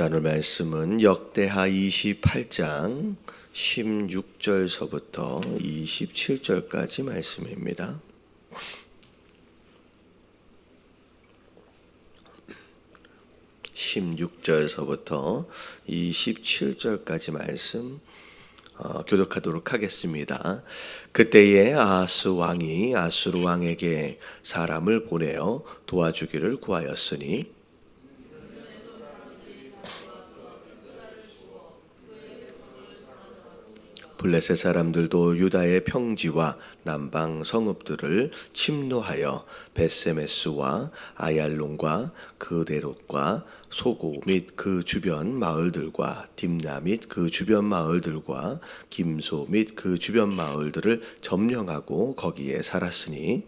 자, 오늘 말씀은 역대하 28장 16절서부터 27절까지 말씀입니다. (16절서부터) (27절까지) 말씀 어, 교독하도록 하겠습니다. 그때에 아하스 왕이 아수르 왕에게 사람을 보내어 도와주기를 구하였으니 블레셋 사람들도 유다의 평지와 남방 성읍들을 침노하여 베세메스와 아얄론과 그데롯과 소고 및 그 주변 마을들과 딥나 및 그 주변 마을들과 김소 및 그 주변 마을들을 점령하고 거기에 살았으니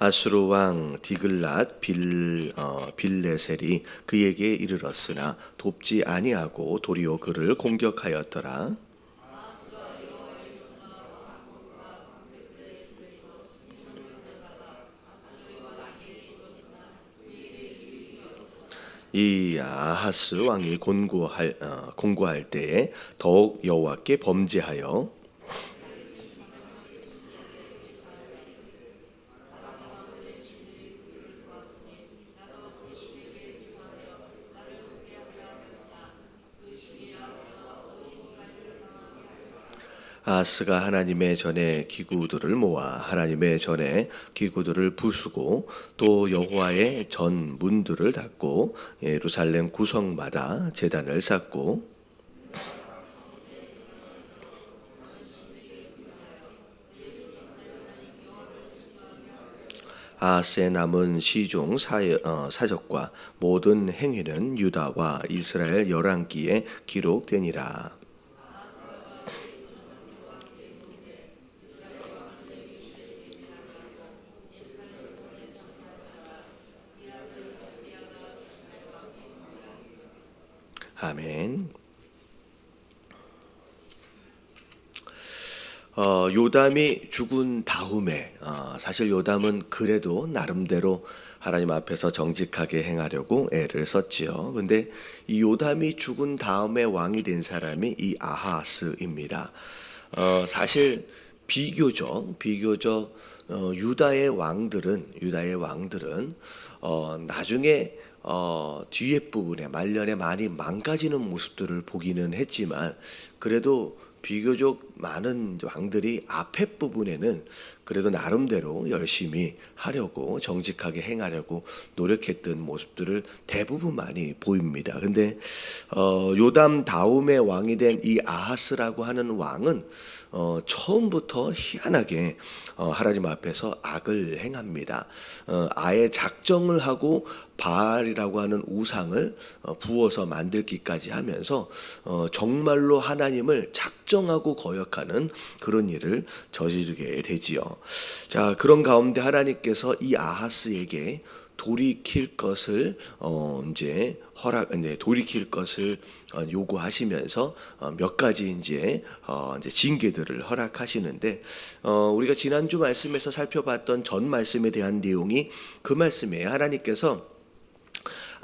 아수르 왕 디글랏 빌 어, 빌레셀이 그에게 이르렀으나 돕지 아니하고 도리어 그를 공격하였더라. 이 아하스 왕이 공고할 어, 공고할 때에 더욱 여호와께 범죄하여 아스가 하나님의 전에 기구들을 모아 하나님의 전에 기구들을 부수고 또 여호와의 전 문들을 닫고 예루살렘 구성마다 제단을 쌓고 아스의 남은 시종 사, 어, 사적과 모든 행위는 유다와 이스라엘 열왕기에 기록되니라. 아멘. 어, 요담이 죽은 다음에 어, 사실 요담은 그래도 나름대로 하나님 앞에서 정직하게 행하려고 애를 썼지요. 근데 이 요담이 죽은 다음에 왕이 된 사람이 이 아하스입니다. 어, 사실 비교적 비교적 어, 유다의 왕들은 유다의 왕들은 어, 나중에 어, 뒤에 부분에 말년에 많이 망가지는 모습들을 보기는 했지만 그래도 비교적 많은 왕들이 앞에 부분에는 그래도 나름대로 열심히 하려고 정직하게 행하려고 노력했던 모습들을 대부분 많이 보입니다. 근데 어, 요담 다음에 왕이 된 이 아하스라고 하는 왕은 어, 처음부터 희한하게 어, 하나님 앞에서 악을 행합니다. 어, 아예 작정을 하고 바알이라고 하는 우상을 어, 부어서 만들기까지 하면서 어, 정말로 하나님을 작정하고 거역하는 그런 일을 저지르게 되지요. 자 그런 가운데 하나님께서 이 아하스에게 돌이킬 것을 어 이제 허락 이제 돌이킬 것을 어, 요구하시면서 어, 몇 가지 이제 어 이제 징계들을 허락하시는데 어 우리가 지난주 말씀에서 살펴봤던 전 말씀에 대한 내용이 그 말씀이에요. 하나님께서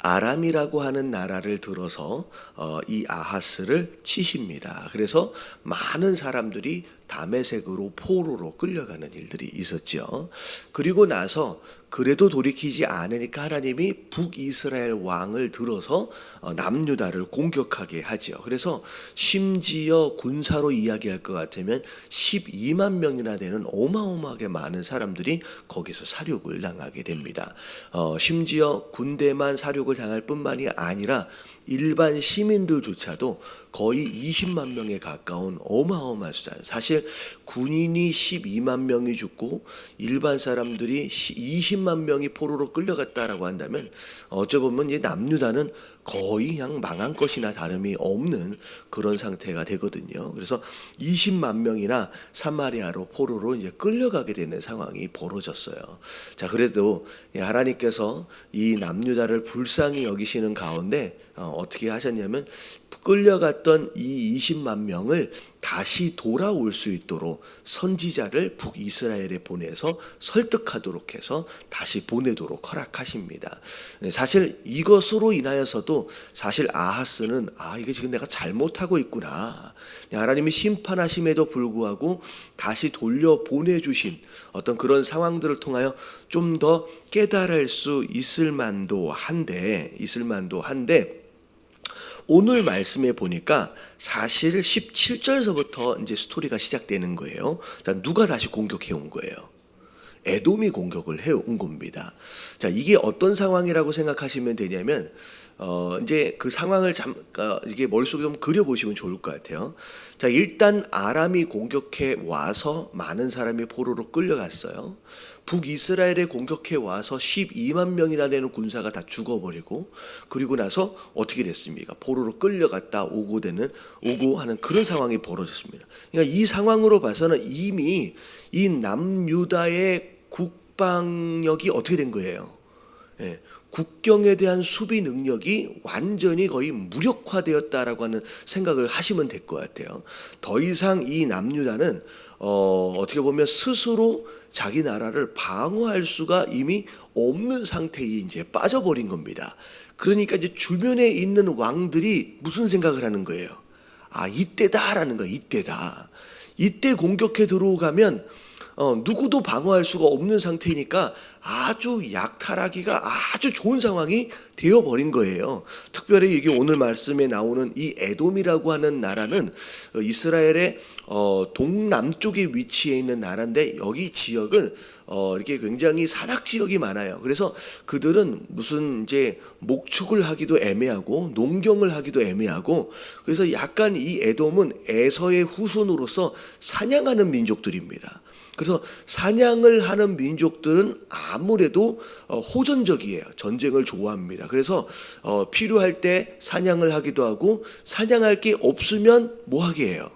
아람이라고 하는 나라를 들어서 어, 이 아하스를 치십니다. 그래서 많은 사람들이 담에색으로 포로로 끌려가는 일들이 있었죠. 그리고 나서 그래도 돌이키지 않으니까 하나님이 북이스라엘 왕을 들어서 어, 남유다를 공격하게 하죠. 그래서 심지어 군사로 이야기할 것 같으면 12만 명이나 되는 어마어마하게 많은 사람들이 거기서 사륙을 당하게 됩니다. 어, 심지어 군대만 사륙을 당할 뿐만이 아니라 일반 시민들조차도 거의 20만 명에 가까운 어마어마한 숫자. 사실 군인이 12만 명이 죽고 일반 사람들이 20만 명이 포로로 끌려갔다라고 한다면 어쩌 보면 이 남유다는 거의 그냥 망한 것이나 다름이 없는 그런 상태가 되거든요. 그래서 20만 명이나 사마리아로 포로로 이제 끌려가게 되는 상황이 벌어졌어요. 자, 그래도 하나님께서 이 남유다를 불쌍히 여기시는 가운데 어, 어떻게 하셨냐면 끌려갔던 이 20만 명을 다시 돌아올 수 있도록 선지자를 북이스라엘에 보내서 설득하도록 해서 다시 보내도록 허락하십니다. 네, 사실 이것으로 인하여서도 사실 아하스는 아 이게 지금 내가 잘못하고 있구나. 하나님이 심판하심에도 불구하고 다시 돌려 보내주신 어떤 그런 상황들을 통하여 좀 더 깨달을 수 있을 만도 한데 있을 만도 한데 오늘 말씀에 보니까 사실 17절서부터 이제 스토리가 시작되는 거예요. 자, 누가 다시 공격해 온 거예요? 에돔이 공격을 해 온 겁니다. 자, 이게 어떤 상황이라고 생각하시면 되냐면 어, 이제 그 상황을 잠, 어, 이게 머릿속에 좀 그려보시면 좋을 것 같아요. 자, 일단 아람이 공격해 와서 많은 사람이 포로로 끌려갔어요. 북이스라엘에 공격해 와서 12만 명이나 되는 군사가 다 죽어버리고 그리고 나서 어떻게 됐습니까? 포로로 끌려갔다 오고 되는 오고 하는 그런 상황이 벌어졌습니다. 그러니까 이 상황으로 봐서는 이미 이 남유다의 국방력이 어떻게 된 거예요? 예, 국경에 대한 수비 능력이 완전히 거의 무력화되었다라고 하는 생각을 하시면 될 것 같아요. 더 이상 이 남유다는 어, 어떻게 보면 스스로 자기 나라를 방어할 수가 이미 없는 상태에 이제 빠져버린 겁니다. 그러니까 이제 주변에 있는 왕들이 무슨 생각을 하는 거예요? 아, 이때다라는 거예요. 이때다. 이때 공격해 들어오가면 어, 누구도 방어할 수가 없는 상태니까 아주 약탈하기가 아주 좋은 상황이 되어버린 거예요. 특별히 이게 오늘 말씀에 나오는 이 에돔이라고 하는 나라는 어, 이스라엘의 어, 동남쪽에 위치해 있는 나라인데 여기 지역은 어, 이렇게 굉장히 산악 지역이 많아요. 그래서 그들은 무슨 이제 목축을 하기도 애매하고 농경을 하기도 애매하고 그래서 약간 이 에돔은 에서의 후손으로서 사냥하는 민족들입니다. 그래서 사냥을 하는 민족들은 아무래도 어, 호전적이에요. 전쟁을 좋아합니다. 그래서 어, 필요할 때 사냥을 하기도 하고 사냥할 게 없으면 뭐 하게 해요?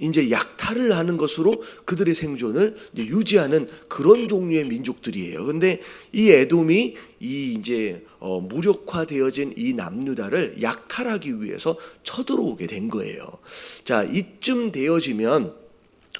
이제 약탈을 하는 것으로 그들의 생존을 유지하는 그런 종류의 민족들이에요. 근데 이 에돔이 이 이제 어, 무력화되어진 이 남유다를 약탈하기 위해서 쳐들어오게 된 거예요. 자, 이쯤 되어지면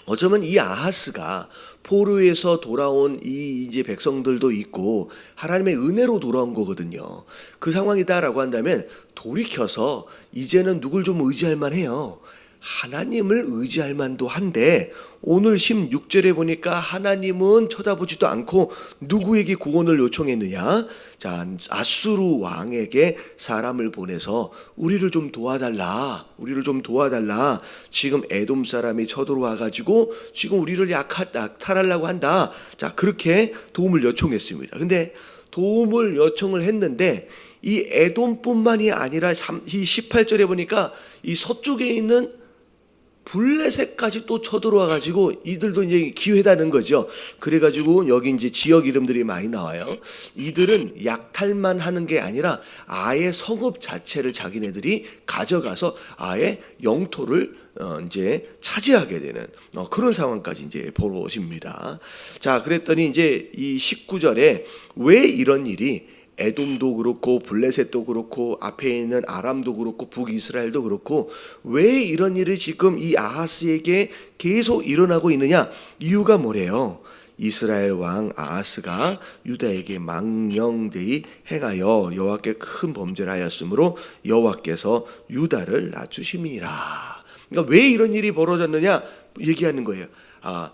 어쩌면 이 아하스가 포로에서 돌아온 이 이제 백성들도 있고 하나님의 은혜로 돌아온 거거든요. 그 상황이다라고 한다면 돌이켜서 이제는 누굴 좀 의지할 만해요. 하나님을 의지할 만도 한데 오늘 16절에 보니까 하나님은 쳐다보지도 않고 누구에게 구원을 요청했느냐? 자, 아수르 왕에게 사람을 보내서 우리를 좀 도와달라. 우리를 좀 도와달라. 지금 에돔 사람이 쳐들어와 가지고 지금 우리를 약탈하려고 한다. 자, 그렇게 도움을 요청했습니다. 근데 도움을 요청을 했는데 이 에돔뿐만이 아니라 이 18절에 보니까 이 서쪽에 있는 블레셋까지 또 쳐들어와 가지고 이들도 이제 기회다는 거죠. 그래 가지고 여기 이제 지역 이름들이 많이 나와요. 이들은 약탈만 하는 게 아니라 아예 성읍 자체를 자기네들이 가져가서 아예 영토를 어 이제 차지하게 되는 어 그런 상황까지 이제 벌어집니다. 자, 그랬더니 이제 이 19절에 왜 이런 일이 에돔도 그렇고 블레셋도 그렇고 앞에 있는 아람도 그렇고 북이스라엘도 그렇고 왜 이런 일이 지금 이 아하스에게 계속 일어나고 있느냐 이유가 뭐래요? 이스라엘 왕 아하스가 유다에게 망령되이 행하여 여호와께 큰 범죄를 하였으므로 여호와께서 유다를 낮추심이라. 그러니까 왜 이런 일이 벌어졌느냐 얘기하는 거예요. 아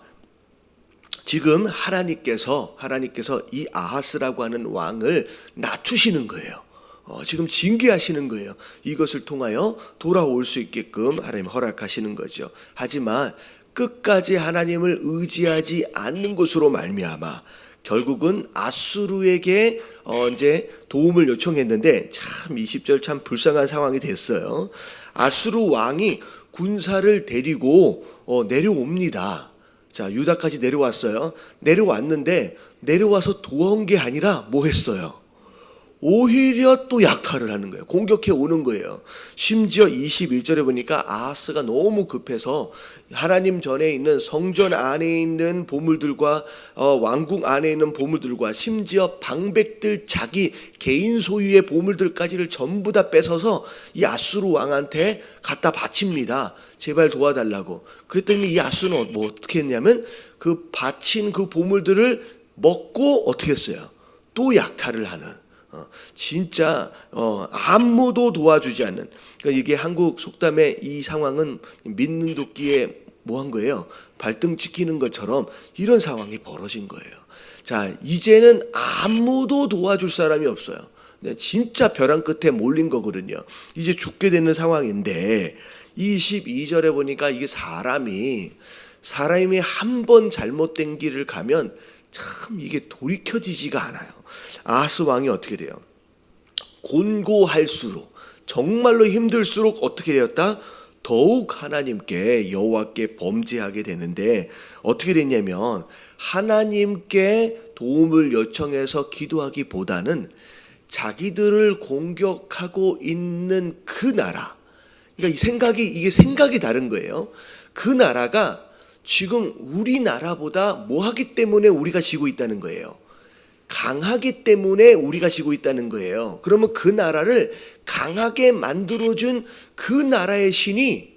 지금 하나님께서 하나님께서 이 아하스라고 하는 왕을 낮추시는 거예요. 어, 지금 징계하시는 거예요. 이것을 통하여 돌아올 수 있게끔 하나님 허락하시는 거죠. 하지만 끝까지 하나님을 의지하지 않는 것으로 말미암아 결국은 아수르에게 어 이제 도움을 요청했는데 참 20절 참 불쌍한 상황이 됐어요. 아수르 왕이 군사를 데리고 어 내려옵니다. 자, 유다까지 내려왔어요. 내려왔는데 내려와서 도와온 게 아니라 뭐 했어요? 오히려 또 약탈을 하는 거예요. 공격해 오는 거예요. 심지어 21절에 보니까 아하스가 너무 급해서 하나님 전에 있는 성전 안에 있는 보물들과 어, 왕궁 안에 있는 보물들과 심지어 방백들 자기 개인 소유의 보물들까지를 전부 다 뺏어서 이 아수르 왕한테 갖다 바칩니다. 제발 도와달라고. 그랬더니 이 아수르는 뭐 어떻게 했냐면 그 바친 그 보물들을 먹고 어떻게 했어요? 또 약탈을 하는. 어, 진짜 어, 아무도 도와주지 않는 그러니까 이게 한국 속담의 이 상황은 믿는 도끼에 뭐 한 거예요? 발등 찍히는 것처럼 이런 상황이 벌어진 거예요. 자 이제는 아무도 도와줄 사람이 없어요. 네, 진짜 벼랑 끝에 몰린 거거든요. 이제 죽게 되는 상황인데 22절에 보니까 이게 사람이 사람이 한 번 잘못된 길을 가면 참 이게 돌이켜지지가 않아요. 아하스 왕이 어떻게 돼요? 곤고할수록 정말로 힘들수록 어떻게 되었다? 더욱 하나님께 여호와께 범죄하게 되는데 어떻게 됐냐면 하나님께 도움을 요청해서 기도하기보다는 자기들을 공격하고 있는 그 나라 그러니까 이 생각이 이게 생각이 다른 거예요. 그 나라가 지금 우리나라보다 뭐하기 때문에 우리가 지고 있다는 거예요. 강하기 때문에 우리가 지고 있다는 거예요. 그러면 그 나라를 강하게 만들어준 그 나라의 신이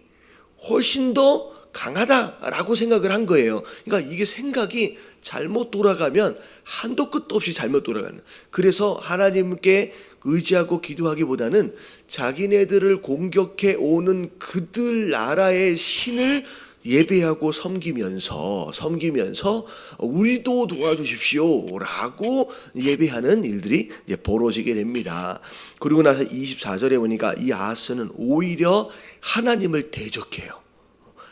훨씬 더 강하다라고 생각을 한 거예요. 그러니까 이게 생각이 잘못 돌아가면 한도 끝도 없이 잘못 돌아가는. 그래서 하나님께 의지하고 기도하기보다는 자기네들을 공격해 오는 그들 나라의 신을 예배하고 섬기면서 섬기면서 우리도 도와주십시오라고 예배하는 일들이 이제 벌어지게 됩니다. 그리고 나서 24절에 보니까 이 아하스는 오히려 하나님을 대적해요.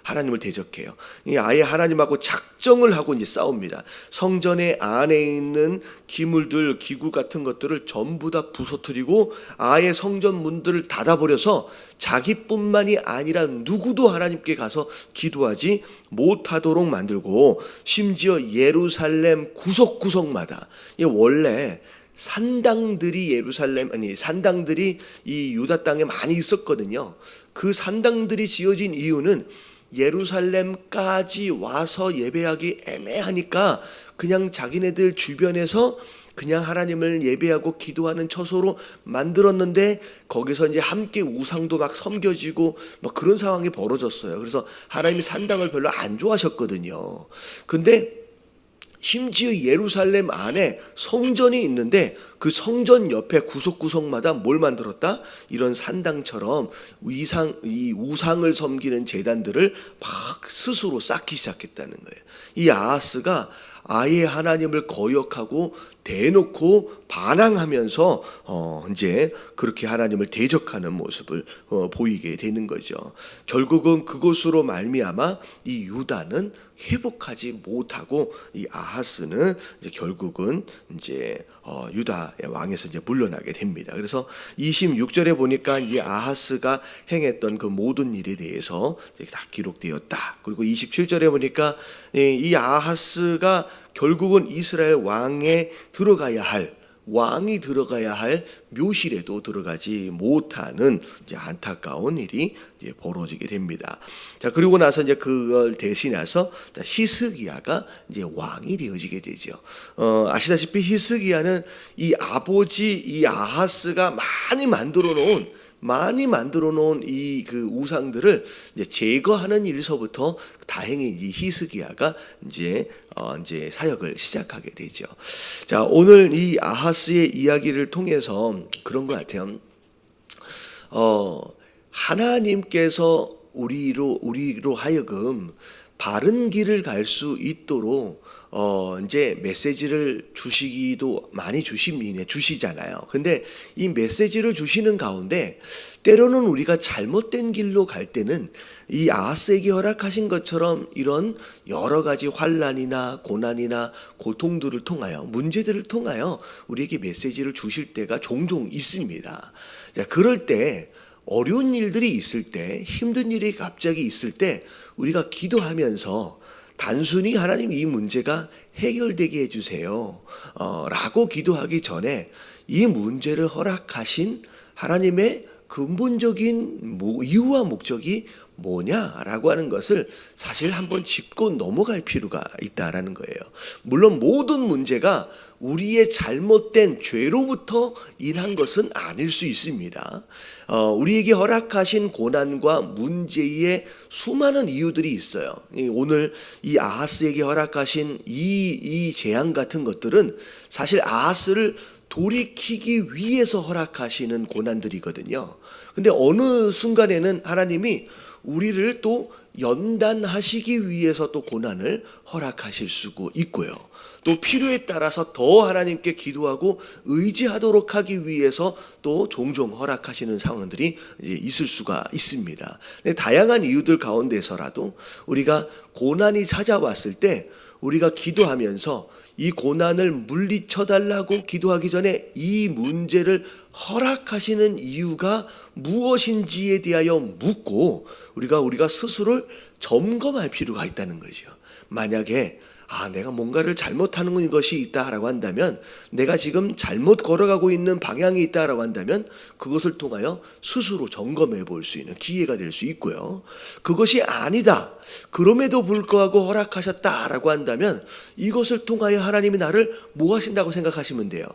하나님을 대적해요. 이 아예 하나님하고 작정을 하고 이제 싸웁니다. 성전의 안에 있는 기물들, 기구 같은 것들을 전부 다 부서뜨리고 아예 성전 문들을 닫아버려서 자기뿐만이 아니라 누구도 하나님께 가서 기도하지 못하도록 만들고 심지어 예루살렘 구석구석마다 이 원래 산당들이 예루살렘 아니 산당들이 이 유다 땅에 많이 있었거든요. 그 산당들이 지어진 이유는 예루살렘까지 와서 예배하기 애매하니까 그냥 자기네들 주변에서 그냥 하나님을 예배하고 기도하는 처소로 만들었는데 거기서 이제 함께 우상도 막 섬겨지고 막 그런 상황이 벌어졌어요. 그래서 하나님이 산당을 별로 안 좋아하셨거든요. 근데 심지어 예루살렘 안에 성전이 있는데 그 성전 옆에 구석구석마다 뭘 만들었다? 이런 산당처럼 위상 이 우상을 섬기는 제단들을 막 스스로 쌓기 시작했다는 거예요. 이 아하스가 아예 하나님을 거역하고 대놓고 반항하면서 어 이제 그렇게 하나님을 대적하는 모습을 어 보이게 되는 거죠. 결국은 그것으로 말미암아 이 유다는 회복하지 못하고 이 아하스는 이제 결국은 이제 어 유다의 왕에서 이제 물러나게 됩니다. 그래서 26절에 보니까 이 아하스가 행했던 그 모든 일에 대해서 다 기록되었다. 그리고 27절에 보니까 예, 이 아하스가 결국은 이스라엘 왕에 들어가야 할 왕이 들어가야 할 묘실에도 들어가지 못하는 이제 안타까운 일이 이제 벌어지게 됩니다. 자 그리고 나서 이제 그걸 대신해서 자, 히스기야가 이제 왕이 되어지게 되죠. 어, 아시다시피 히스기야는 이 아버지 이 아하스가 많이 만들어 놓은 많이 만들어 놓은 이 그 우상들을 이제 제거하는 일서부터 다행히 이 히스기야가 이제 어 이제 사역을 시작하게 되죠. 자, 오늘 이 아하스의 이야기를 통해서 그런 것 같아요. 어, 하나님께서 우리로 우리로 하여금 바른 길을 갈 수 있도록 어 이제 메시지를 주시기도 많이 주십니다. 주시잖아요. 근데 이 메시지를 주시는 가운데 때로는 우리가 잘못된 길로 갈 때는 이 아하스에게 허락하신 것처럼 이런 여러 가지 환란이나 고난이나 고통들을 통하여 문제들을 통하여 우리에게 메시지를 주실 때가 종종 있습니다. 자, 그럴 때 어려운 일들이 있을 때 힘든 일이 갑자기 있을 때 우리가 기도하면서 단순히 하나님 이 문제가 해결되게 해주세요. 어, 라고 기도하기 전에 이 문제를 허락하신 하나님의 근본적인 모- 이유와 목적이 뭐냐라고 하는 것을 사실 한번 짚고 넘어갈 필요가 있다라는 거예요. 물론 모든 문제가 우리의 잘못된 죄로부터 인한 것은 아닐 수 있습니다. 어, 우리에게 허락하신 고난과 문제의 수많은 이유들이 있어요. 이 오늘 이 아하스에게 허락하신 이, 이 재앙 같은 것들은 사실 아하스를 돌이키기 위해서 허락하시는 고난들이거든요. 근데 어느 순간에는 하나님이 우리를 또 연단하시기 위해서 또 고난을 허락하실 수고 있고요. 또 필요에 따라서 더 하나님께 기도하고 의지하도록 하기 위해서 또 종종 허락하시는 상황들이 있을 수가 있습니다. 다양한 이유들 가운데서라도 우리가 고난이 찾아왔을 때 우리가 기도하면서 이 고난을 물리쳐 달라고 기도하기 전에 이 문제를 허락하시는 이유가 무엇인지에 대하여 묻고 우리가 우리가 스스로를 점검할 필요가 있다는 거죠. 만약에 아, 내가 뭔가를 잘못하는 것이 있다라고 한다면, 내가 지금 잘못 걸어가고 있는 방향이 있다라고 한다면, 그것을 통하여 스스로 점검해 볼 수 있는 기회가 될 수 있고요. 그것이 아니다. 그럼에도 불구하고 허락하셨다라고 한다면, 이것을 통하여 하나님이 나를 뭐 하신다고 생각하시면 돼요.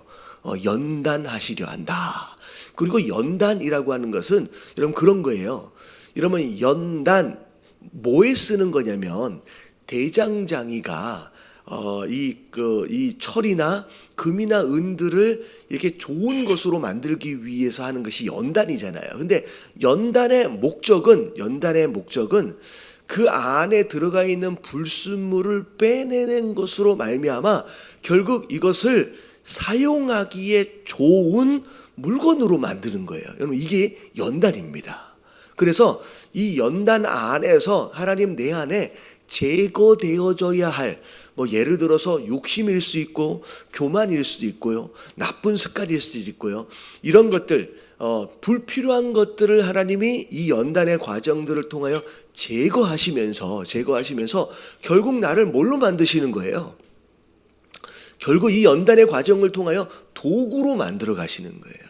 어, 연단하시려 한다. 그리고 연단이라고 하는 것은 여러분 그런 거예요. 이러면 연단 뭐에 쓰는 거냐면 대장장이가 어, 이, 그, 이 철이나 금이나 은들을 이렇게 좋은 것으로 만들기 위해서 하는 것이 연단이잖아요. 근데 연단의 목적은, 연단의 목적은 그 안에 들어가 있는 불순물을 빼내는 것으로 말미암아 결국 이것을 사용하기에 좋은 물건으로 만드는 거예요. 여러분 이게 연단입니다. 그래서 이 연단 안에서 하나님 내 안에 제거되어져야 할 뭐 예를 들어서 욕심일 수 있고 교만일 수도 있고요 나쁜 습관일 수도 있고요 이런 것들 어, 불필요한 것들을 하나님이 이 연단의 과정들을 통하여 제거하시면서 제거하시면서 결국 나를 뭘로 만드시는 거예요? 결국 이 연단의 과정을 통하여 도구로 만들어 가시는 거예요.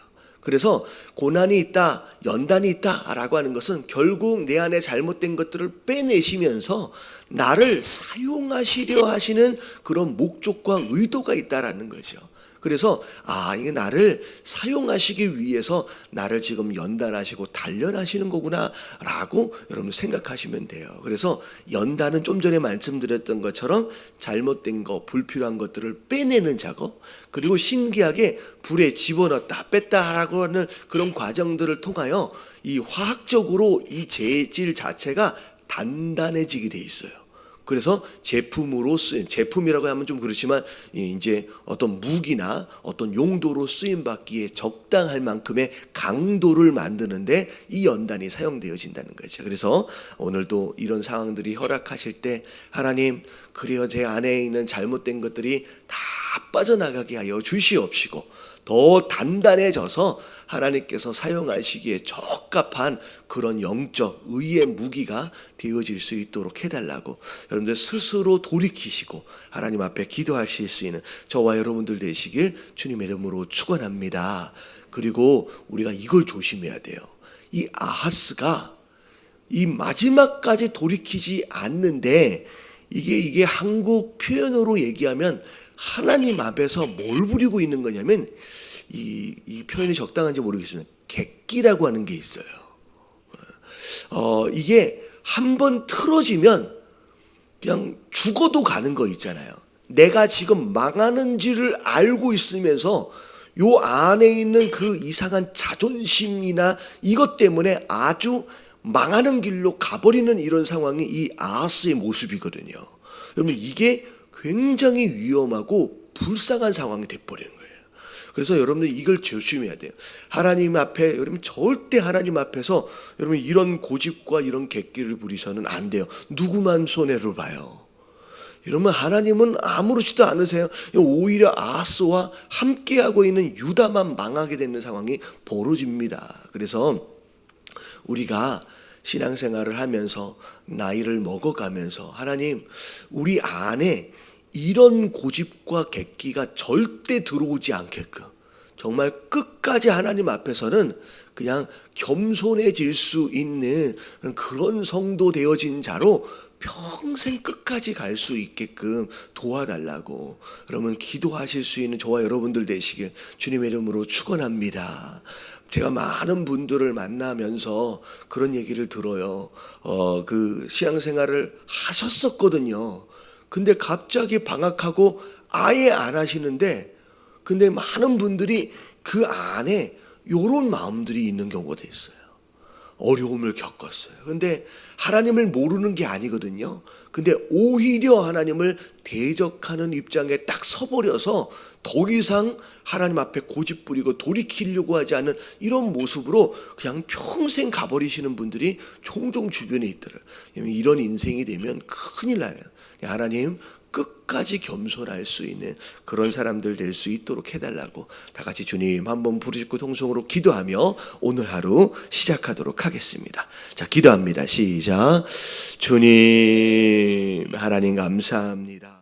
그래서 고난이 있다, 연단이 있다라고 하는 것은 결국 내 안에 잘못된 것들을 빼내시면서 나를 사용하시려 하시는 그런 목적과 의도가 있다라는 거죠. 그래서 아 이게 나를 사용하시기 위해서 나를 지금 연단하시고 단련하시는 거구나라고 여러분 생각하시면 돼요. 그래서 연단은 좀 전에 말씀드렸던 것처럼 잘못된 거, 불필요한 것들을 빼내는 작업, 그리고 신기하게 불에 집어넣었다 뺐다라고 하는 그런 과정들을 통하여 이 화학적으로 이 재질 자체가 단단해지게 돼 있어요. 그래서 제품으로 쓰인 제품이라고 하면 좀 그렇지만 이제 어떤 무기나 어떤 용도로 쓰임 받기에 적당할 만큼의 강도를 만드는데 이 연단이 사용되어진다는 거죠. 그래서 오늘도 이런 상황들이 허락하실 때 하나님 그래요 제 안에 있는 잘못된 것들이 다 빠져나가게 하여 주시옵시고 더 단단해져서 하나님께서 사용하시기에 적합한 그런 영적 의의 무기가 되어질 수 있도록 해달라고 여러분들 스스로 돌이키시고 하나님 앞에 기도하실 수 있는 저와 여러분들 되시길 주님의 이름으로 축원합니다. 그리고 우리가 이걸 조심해야 돼요. 이 아하스가 이 마지막까지 돌이키지 않는데 이게 이게 한국 표현으로 얘기하면 하나님 앞에서 뭘 부리고 있는 거냐면 이, 이 표현이 적당한지 모르겠지만 객기라고 하는 게 있어요. 어 이게 한 번 틀어지면 그냥 죽어도 가는 거 있잖아요. 내가 지금 망하는지를 알고 있으면서 요 안에 있는 그 이상한 자존심이나 이것 때문에 아주 망하는 길로 가버리는 이런 상황이 이 아하스의 모습이거든요. 여러분 이게 굉장히 위험하고 불쌍한 상황이 돼버리는 거예요. 그래서 여러분들 이걸 조심해야 돼요. 하나님 앞에 여러분 절대 하나님 앞에서 여러분 이런 고집과 이런 객기를 부리서는 안 돼요. 누구만 손해를 봐요. 여러분 하나님은 아무렇지도 않으세요. 오히려 아스와 함께하고 있는 유다만 망하게 되는 상황이 벌어집니다. 그래서 우리가 신앙생활을 하면서 나이를 먹어가면서 하나님 우리 안에 이런 고집과 객기가 절대 들어오지 않게끔 정말 끝까지 하나님 앞에서는 그냥 겸손해질 수 있는 그런 성도 되어진 자로 평생 끝까지 갈 수 있게끔 도와달라고 그러면 기도하실 수 있는 저와 여러분들 되시길 주님의 이름으로 축원합니다. 제가 많은 분들을 만나면서 그런 얘기를 들어요. 어, 그 신앙생활을 하셨었거든요. 근데 갑자기 방학하고 아예 안 하시는데 근데 많은 분들이 그 안에 요런 마음들이 있는 경우가 있어요. 어려움을 겪었어요. 근데 하나님을 모르는 게 아니거든요. 근데 오히려 하나님을 대적하는 입장에 딱 서버려서 더 이상 하나님 앞에 고집 부리고 돌이키려고 하지 않는 이런 모습으로 그냥 평생 가버리시는 분들이 종종 주변에 있더라고요. 이런 인생이 되면 큰일 나요. 하나님 끝까지 겸손할 수 있는 그런 사람들 될 수 있도록 해달라고 다 같이 주님 한번 부르짖고 통성으로 기도하며 오늘 하루 시작하도록 하겠습니다. 자, 기도합니다. 시작. 주님, 하나님 감사합니다.